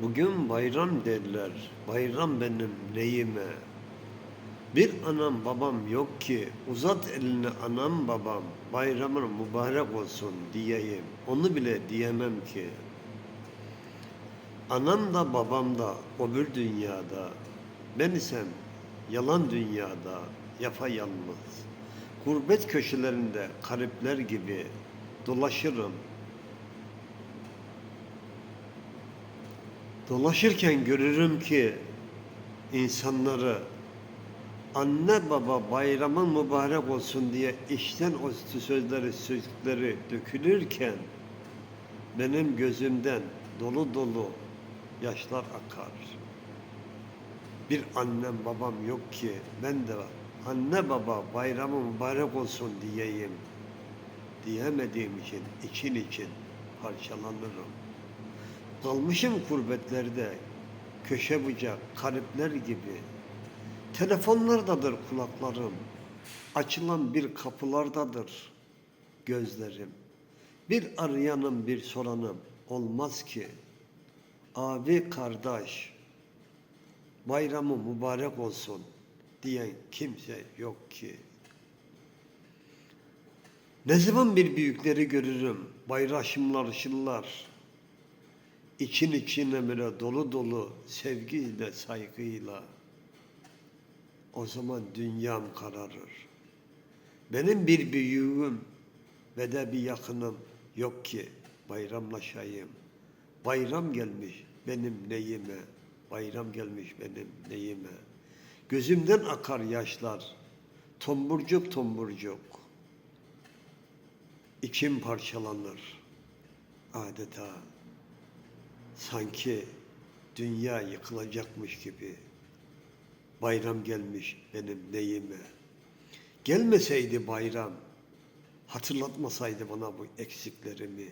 Bugün bayram derler, bayram benim neyime? Bir anam babam yok ki, uzat elini anam babam, bayramın mübarek olsun diyeyim. Onu bile diyemem ki. Anam da babam da o bir dünyada, ben isem yalan dünyada, yapayalnız. Gurbet köşelerinde garipler gibi dolaşırım, Dolaşırken görürüm ki insanları anne baba bayramın mübarek olsun diye işten o sözleri sözleri dökülürken benim gözümden dolu dolu yaşlar akar. Bir annem babam yok ki ben de anne baba bayramı mübarek olsun diyeyim diyemediğim için için için parçalanırım. Kalmışım kurbetlerde, köşe bucak, garipler gibi. Telefonlardadır kulaklarım, açılan bir kapılardadır gözlerim. Bir arayanım, bir soranım olmaz ki. Abi kardeş, bayramı mübarek olsun diyen kimse yok ki. Ne zaman bir büyükleri görürüm, bayraşımlar ışıllar, için içine böyle dolu dolu sevgiyle, saygıyla o zaman dünyam kararır. Benim bir büyüğüm ve de bir yakınım yok ki bayramlaşayım. Bayram gelmiş benim neyime, bayram gelmiş benim neyime. Gözümden akar yaşlar, tomburcuk tomburcuk. İçim parçalanır adeta sanki dünya yıkılacakmış gibi bayram gelmiş benim neyime. Gelmeseydi bayram, hatırlatmasaydı bana bu eksiklerimi.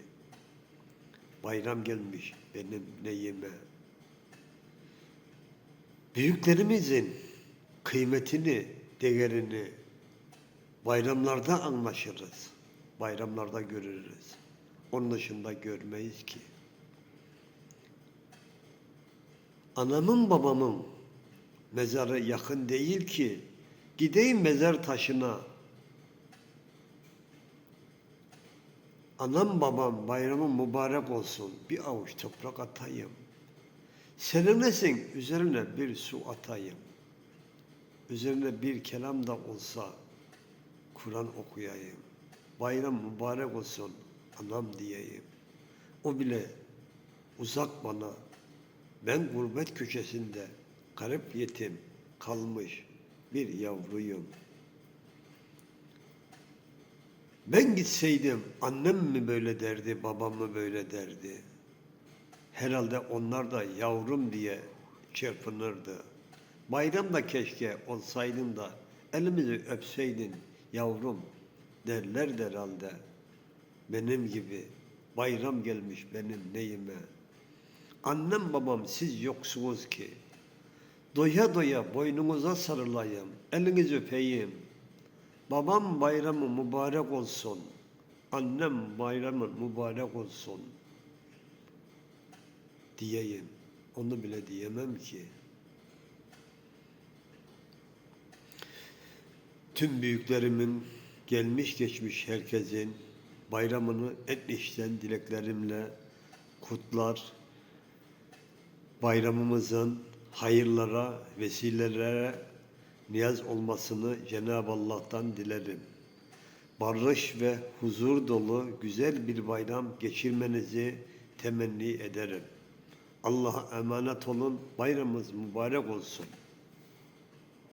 Bayram gelmiş benim neyime. Büyüklerimizin kıymetini, değerini bayramlarda anlaşırız. Bayramlarda görürüz. Onun dışında görmeyiz ki. Anamın babamın mezarı yakın değil ki. Gideyim mezar taşına. Anam babam bayramın mübarek olsun. Bir avuç toprak atayım. Serinlesin üzerine bir su atayım. Üzerine bir kelam da olsa Kur'an okuyayım. Bayram mübarek olsun anam diyeyim. O bile uzak bana ben gurbet köşesinde garip yetim kalmış bir yavruyum. Ben gitseydim annem mi böyle derdi, babam mı böyle derdi. Herhalde onlar da yavrum diye çırpınırdı. Bayramda keşke olsaydın da elimizi öpseydin yavrum derlerdi herhalde. Benim gibi bayram gelmiş benim neyime. Annem babam siz yoksunuz ki. Doya doya boynunuza sarılayım, elinizi öpeyim. Babam bayramı mübarek olsun. Annem bayramı mübarek olsun. Diyeyim. Onu bile diyemem ki. Tüm büyüklerimin gelmiş geçmiş herkesin bayramını en içten dileklerimle kutlar, bayramımızın hayırlara, vesilelere niyaz olmasını Cenab-ı Allah'tan dilerim. Barış ve huzur dolu güzel bir bayram geçirmenizi temenni ederim. Allah'a emanet olun. Bayramımız mübarek olsun.